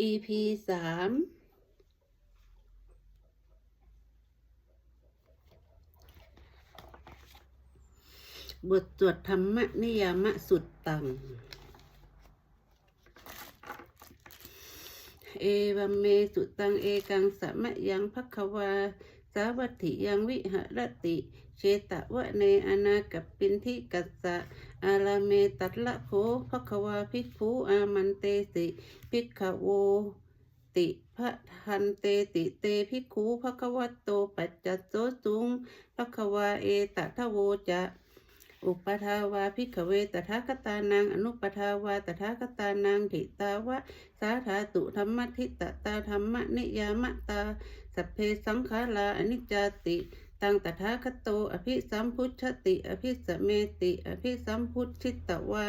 EP สามบทสวดธรรมนิยามสุดตัง เอวัมเมสุตังเอกังสะมะยังพักวา สาวัตถิยังวิหรติเชตะวะเนอนากับปินทิกัสสะอาลาเมตัตละโภพักวาภิกขุอามันเตสิภิกขโวติพระทันเตติเตภิกขุภควตโตปัจจัตโตสุงภควาเอตทะโวจะ อุปทาวาภิกขเวตถาคตานังอนุปทาวาตถาคตานังทิตาวะสาธาตุธรรมทิตตาธรรมนิยามตาสัพเพสังขาราอนิจจติตังตถาคตโต อภิสัมพุชติ อภิสเมติ อภิสัมพุชิตวา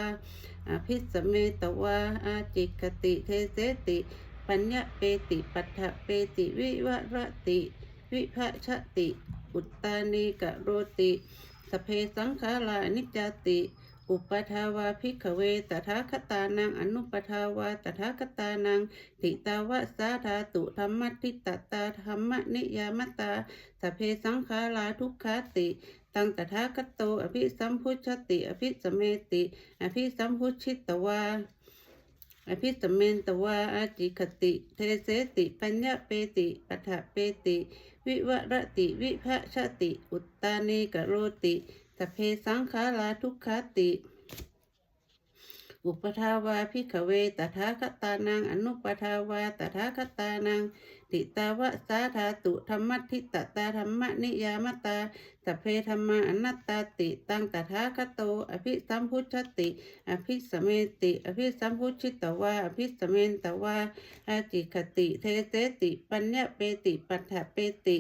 อภิสเมตวา อาจิกติเทเสติ ปัญญาเปติปัฏฐเปติวิวรติ วิภะชติ อุตตานีกะโรติ สเพสังขารานิจจติ อุปทาวาภิกขเวตถาคตานังอนุปทาวาตถาคตานังติตาวะสาธาตุธรรมทิตตาธรรมนิยามตาสเพสังขาราทุกขาติตังตถาคตโตอภิสัมพุชติ อภิสเมติ อภิสัมพุชิตวา อภิสเมนตวาอาจิคติ เทเสติ ปัญญเปติปัฏฐเปติ วิวรติ วิภะชติ อุตตานีกโรติสเพสังขาราทุกขาติ อุปทาวาภิกขเวตถาคตานังอนุปทาวาตถาคตานัง ติตาวะสาธาตุธรรมทิตตาธรรมนิยามตาสเพธรรมาอนัตตาติตังตถาคโต อภิสัมพุชติ อภิสเมติ อภิสัมพุชิตวาอภิสเมนตวาอาจิคติเทเสติ ปัญญเปติปัฏฐเปติ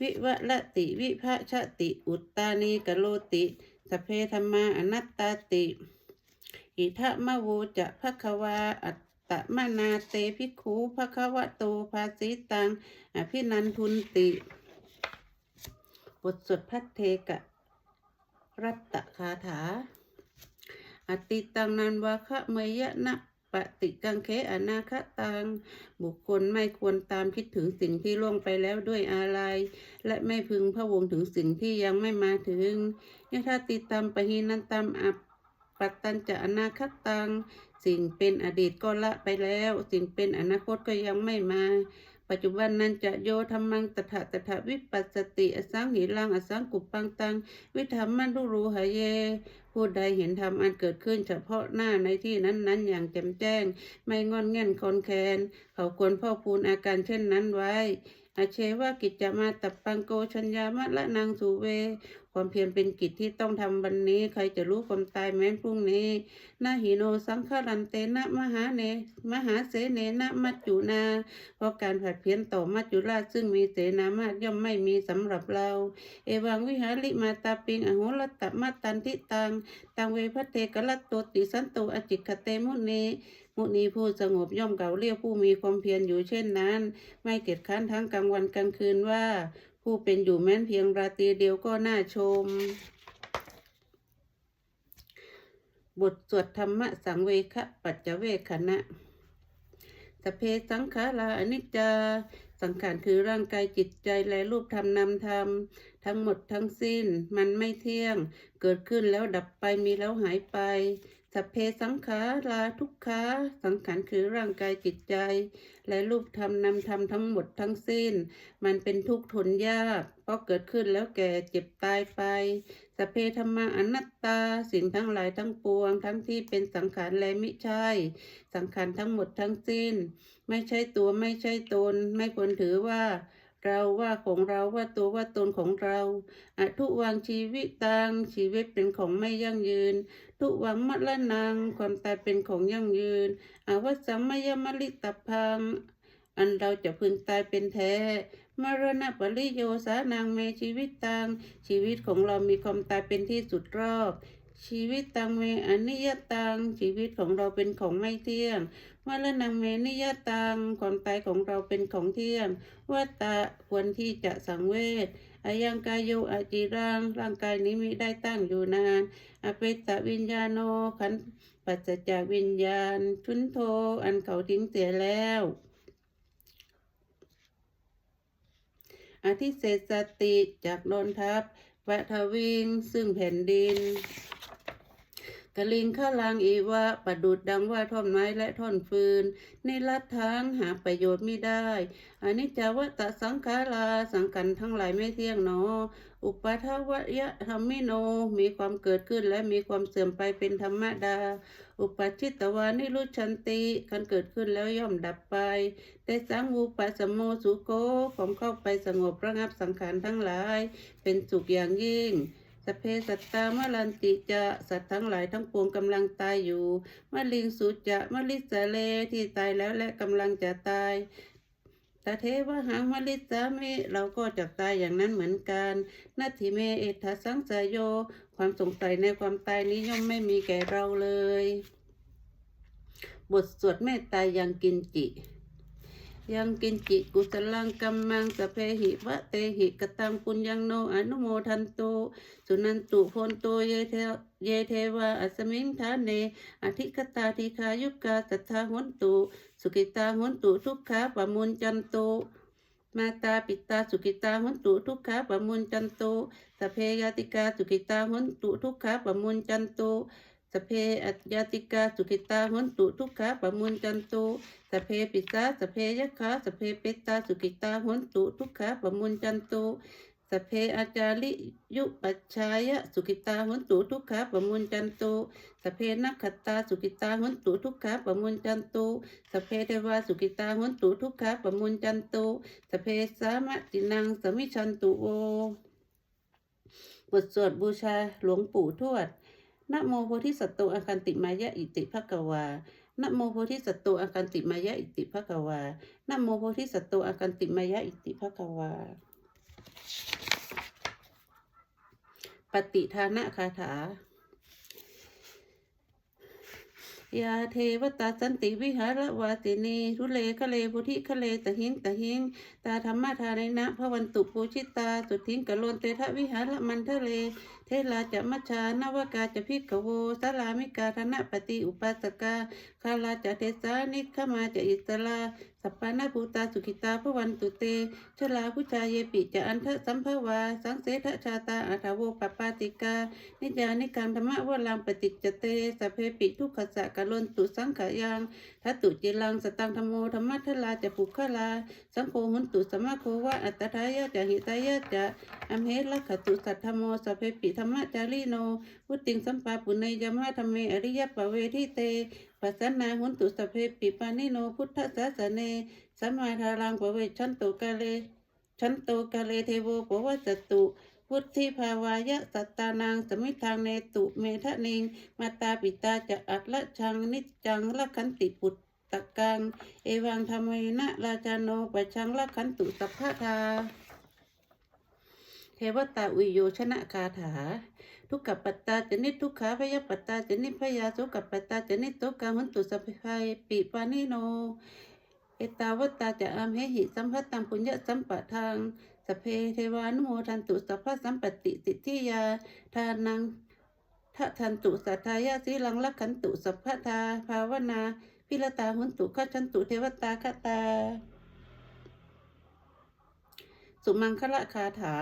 วิวละติวิภะชติ อุตตานีกโลติสเพธรรมาอนัตตาติ อิทะมะโวจะภควาอัต ตมนาเตภิกขุภควะโตภาสิตังอภินันทุนติ บทสวดพัทเทกะ รัตตคาถา อติตังนันวาคะเมยะนะปฏิกังเคอนาคตัง บุคคลไม่ควรตามคิดถึงสิ่งที่ล่วงไปแล้วด้วยอะไร และไม่พึงพะวงถึงสิ่งที่ยังไม่มาถึงยะทาติตัมปะหินันตัมอัปปัตตัญจะอนาคตัง สิ่งเป็นอดีตก็ละไปแล้ว สิ่งเป็นอนาคตก็ยังไม่มา ปัจจุบันนั้นจะโยธรรมังตถาตถาวิปัสสติอสังหิรังอสังกุปปังตัง วิธรรมมันรุรูหะเยผู้ใดเห็นธรรมอันเกิดขึ้นเฉพาะหน้าในที่นั้นๆ อย่างแจ่มแจ้ง ไม่งอนแง่นคอนแคนเขาควรพ่อพูนอาการเช่นนั้นไว้อาเชว่ากิจจะมาตับปังโกชัญญามะละนางสุเว ความเพียรเป็นกิจที่ต้องทำวันนี้ ใครจะรู้ความตายแม้นพรุ่งนี้นาหิโนสังฆรันเตนะมหาเน มหาเสเนนะมัจจุนา เพราะการผัดเพี้ยนต่อมัจจุราชซึ่งมีเสนามากย่อมไม่มีสำหรับเรา เอวังวิหาริมาตาปิงอโหรตตมาตันทิตัง ตังเวพเทกลัตโตติสันโตอจิคเตมุนีมุนีผู้สงบย่อมเก่าเรียกผู้มีความเพียรอยู่เช่นนั้น ไม่เกียจค้านทั้งกลางวันกลางคืนว่า ผู้เป็นอยู่แม้นเพียงราตรีเดียวก็น่าชม บทสวดธรรมะสังเวคะปัจจเวคขณะสเพสังขาราอนิจจา สังขารคือร่างกายจิตใจและรูปธรรมนามธรรม ทั้งหมดทั้งสิ้น มันไม่เที่ยง เกิดขึ้นแล้วดับไปมีแล้วหายไป สัพเพสังขาราทุกขาสังขารคือร่างกายจิตใจ และรูปธรรมนามธรรมทั้งหมดทั้งสิ้น มันเป็นทุกข์ทนยากเพราะเกิดขึ้นแล้วแก่เจ็บตายไปสพเพธรรมาอนัตตาสิ่งทั้งหลายทั้งปวง ทั้งที่เป็นสังขารและมิใช่ สังขารทั้งหมดทั้งสิ้น ไม่ใช่ตัวไม่ใช่ตน ไม่ควรถือว่า เราว่าของเราว่าตัวว่าตนของเราอทุวังชีวิตตังชีวิตเป็นของไม่ยั่งยืน ทุวังมัละนังความตายเป็นของยั่งยืนอาวสัมมยมลิตพังอันเราจะพึงตายเป็นแท้มรณะปริโยสานางเมชีวิตตังชีวิตของเรามีความตายเป็นที่สุดรอบ ชีวิตตังเมอนิยตัง ชีวิตของเราเป็นของไม่เที่ยงมรณะเมนิยตัง ความตายของเราเป็นของเที่ยงวัตตะควรที่จะสังเวชอายังกายโยอาจิรัง ร่างกายนี้มิได้ตั้งอยู่นาน อเปตตวิญญาโนขันปัจจากวิญญาณทุนโท อันเขาทิ้งเสียแล้วอธิเศษสติจากโดนทับปะทวิงซึ่งแผ่นดิน กลิงข้าลางอีวะประดุดดังว่าท่อนไม้และท่อนฟืนในลัดทางหาประโยชน์ไม่ได้อันนี้จาวะตะสังขาราสังกันทั้งหลายไม่เที่ยงหนอ อุปาทวะยะธรรมิโนมีความเกิดขึ้นและมีความเสื่อมไปเป็นธรรมดา อุปชิตตวานิรุชันติคันเกิดขึ้นแล้วย่อมดับไป แต่สังวูปัสมโมสุโกผมเข้าไปสงบระงับสังขารทั้งหลาย เป็นสุขอย่างยิ่ง สเพสัตตามลันติจะสัตว์ทั้งหลายทั้งปวงกำลังตายอยู่มะลิงสุจะมะลิสาเลที่ตายแล้วและกำลังจะตายตาเทวหังมลิสามิเราก็จะตายอย่างนั้นเหมือนกันนาทิเมเอทัสสังสยโย ความสงสัยในความตายนี้ย่อมไม่มีแก่เราเลย บทสวดเมตตายังกินจิ ยังกินจิกุสลังกัมมังสเพหิวะเตหิกตังปุญญังโนอนุโมทันโตสุนันตุพนโตเยเทเยเทวาอัสมิงทานเนอธิคตาทิคายุกาสัทธาหุนตุสุกิตาหุนตุทุกขาปะมุนจันโตมาตาปิตาสุกิตาหุนตุทุกขาปะมุนจันโตสเพยติกาสุกิตาหุนตุทุกขาปะมุนจันโต สเพอัจยติกาสุกิตาหุนตุทุกขาปะมุนจันโตสเพปิสาสเพยะขาสเพเปตตาสุกิตาหุนตุทุกขาปะมุนจันโตสเพอาจาริยุปัชชายะสุกิตาหุนตุทุกขาปะมุนจันโตสเพนักขตาสุกิตาหุนตุทุกขาปะมุนจันโตสเพเทวาสุกิตาหุนตุทุกขาปะมุนจันโตสเพสามะตินังสมิชันตุโวบทสวดบูชาหลวงปู่ทวด นะโมโพธิสัตว์อาคันติมายะอิติภกวานะโมโพธิสัตว์อาคันติมายะอิติภกวานะโมโพธิสัตว์อาคันติมายะอิติภกวา ปฏิทานะคาถา ยาเทวตาสันติวิหารวาตินีทุเลคะเลพุธิคะเลตะหิงตะหิงตาธรรมทาเนนะพระวันตุปูชิตาสุทิงกะโลนเตทะวิหารมันทะเล เทลาจะมัชานวกาจะพิกโวสาลามิกาธนะปฏิอุปัสกาคาลาจะเทสานิขมาจะอิสลา สัปปานาภูตาสุขิตาพระวันตุเต ชลาพุชาเยปิจะอันทะสัมภวา สังเสทชาตาอัฐโวปปาติกา นิจานิการธรรมะวลังปฏิจจเตสเพปิทุกขสะกะลนตุสังขยังทัตุจิลังสตังธรรมโมธรรมะทลาจะปุคลา สังโฆหุนตุสมะโควะอัตตทายะจะหิตายะจะอัมเหลักขตุสัทธโมสเพปิธรรมะจารีโนพุติงสัมปาปุเนยมะธรรมเมอริยปะเวทิเต ปัสสนาหุนตุสเพปิปานิโนพุทธสสเนสัมมาทารังปเวชันตุกาเลชันโตกาเลเทโวปวัสตุพุทธิภาวายะสัตตานังสมิทางเนตุเมทะนิงมาตาปิตาจะอัตละชังนิจจังละขันติปุตตะกัง เอวังธรรมเมนะราชาโนปะชังละขันตุสัพพะทาเทวตาอุโยชนะคาถา ทุกขปัตตาจนิทุกขาพยาปัตตาจนิพยาโสกปัตตาจนิโตกาหุนตุสัพพัยปิปานิโน เอตาวตาจะอามเหหิสัมพัตตังปุญญสัมปะทางสเพเทวานุโมทันตุสัพพะสัมปติสิทธิยาทานังทะทันตุสัทธายาสีลังลักขันตุสัพพะทาภาวนาพิรตาหุนตุขชันตุเทวตาคตา สุมังคละคาถา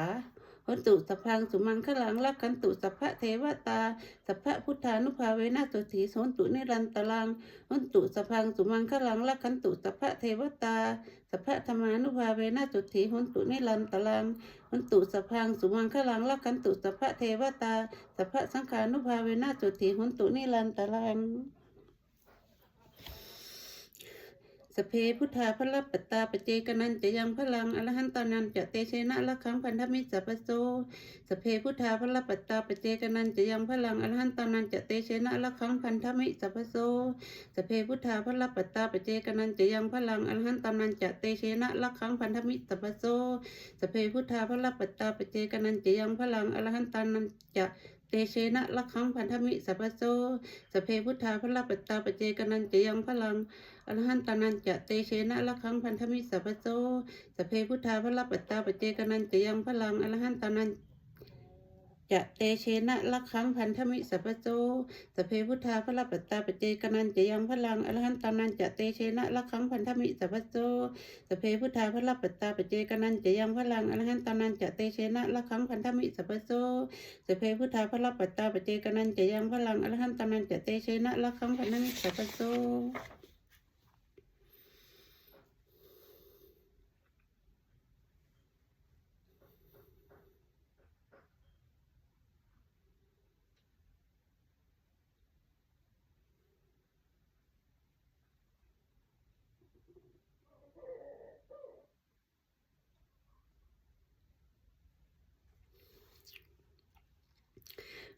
หนตุสัพพังสุมังคลังลักขันตุสัพพะเทวตาสัพพะพุทธานุภาเวนะสุถีโสนตุนิรันตลังหนตุสพังสุมังคลังลักขันตุสัพพะเทวตาสัพพะธรรมานุภาเวนะสุถีหนตุนิรันตลังหนตุสพังสุมังคลังลักขันตุสัพพะเทวตาสัพพะสังขานุภาเวนะสุถีหนตุนิรันตลัง สเพพุทธาพระปัตตาปเจกนันจะยังพลังอรหันตานันจะเตเชนะละคังพันธมิตรสัพโสสเพพุทธาพระปัตตาปเจกนันจะยังพลังอรหันตานันจะเตเชนะละคังพันธมิตรสัพโสสเพพุทธาพระปตาปเจกนันจะยังพลังอรหันตานันจะเตเชนะละคังพันธมิสัพโสสเพพุทธาพระปัตตาปเจกนันจะยังพลังอรหันตานันจะ เตเชนะละครังพันธมิสัพโซสเพพุทธาพระปัตตาปเจกนันจะยังพลังอรหันตานันจะเตเชนะละครังพันธมิสัพโซสเพพุทธาพระปัตตาปเจกนันจะยังพลังอรหันตานัน จะเตเชนะละครังพันธมิสัพโสสเพพุทธาพระปัตตาปเจกนันจะยังพลังอรหันตานันจะเตเชนะละครังพันธมิสัพโสสเพพุทธาพระปัตตาปเจกนันจะยังพลังอรหันตานันจะเตเชนะละคังพันธมิสัพโสสเพพุทธาพระปัตตาปเจกนันจะยังพลังอรหันตานันจะเตเชนะละคังพันธมิสัพโส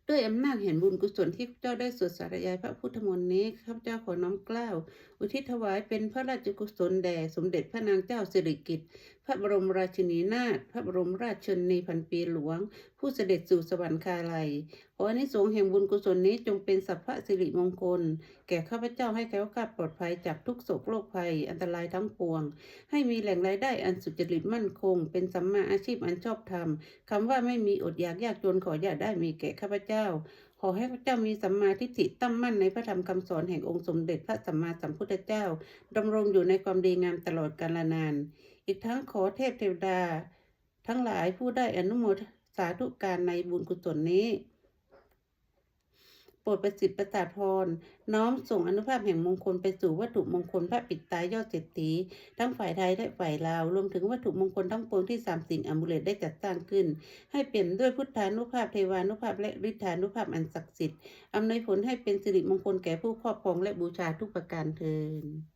ด้วยอำนาจแห่งบุญกุศลที่ข้าพเจ้าได้สวดสารยายพระพุทธมนต์นี้ข้าพเจ้าขอน้อมกล้าว อุทิศถวายเป็นพระราชกุศลแด่สมเด็จพระนางเจ้าสิริกิติ์ พระบรมราชินีนาถ พระบรมราชชนนีพันปีหลวง ผู้เสด็จสู่สวรรคาลัย ขออนิสงส์แห่งบุญกุศลนี้จงเป็นสัพพะสิริมงคล แก่ข้าพเจ้าให้แคล้วคลาดปลอดภัยจากทุกโศกโรคภัย อันตรายทั้งปวง ให้มีแหล่งรายได้อันสุจริตมั่นคง เป็นสัมมาอาชีพอันชอบธรรมคำว่าไม่มีอดอยากยากจนขออย่าได้มีแก่ข้าพเจ้าขอให้พระเจ้ามีสัมมาทิฏฐิตั้งมั่นในพระธรรมคำสอนแห่งองค์สมเด็จพระสัมมาสัมพุทธเจ้าดำรงอยู่ในความดีงามตลอดกาลนาน อีกทั้งขอเทพเทวดา ทั้งหลายผู้ได้อนุโมทสาธุการในบุญกุศลนี้โปรดประสิทธิ์ประสาทพร น้อมส่งอนุภาพแห่งมงคลไปสู่วัตถุมงคลพระปิดตายยอดเศรษฐีทั้งฝ่ายไทยและฝ่ายลาว รวมถึงวัตถุมงคลทั้งปวงที่สามสิ่งอมุเลตได้จัดสร้างขึ้น ให้เปลี่ยนด้วยพุทธานุภาพเทวานุภาพและฤทธานุภาพอันศักดิ์สิทธิ์อำนวยผลให้เป็นสิริมงคลแก่ผู้ครอบครองและบูชาทุกประการเทิน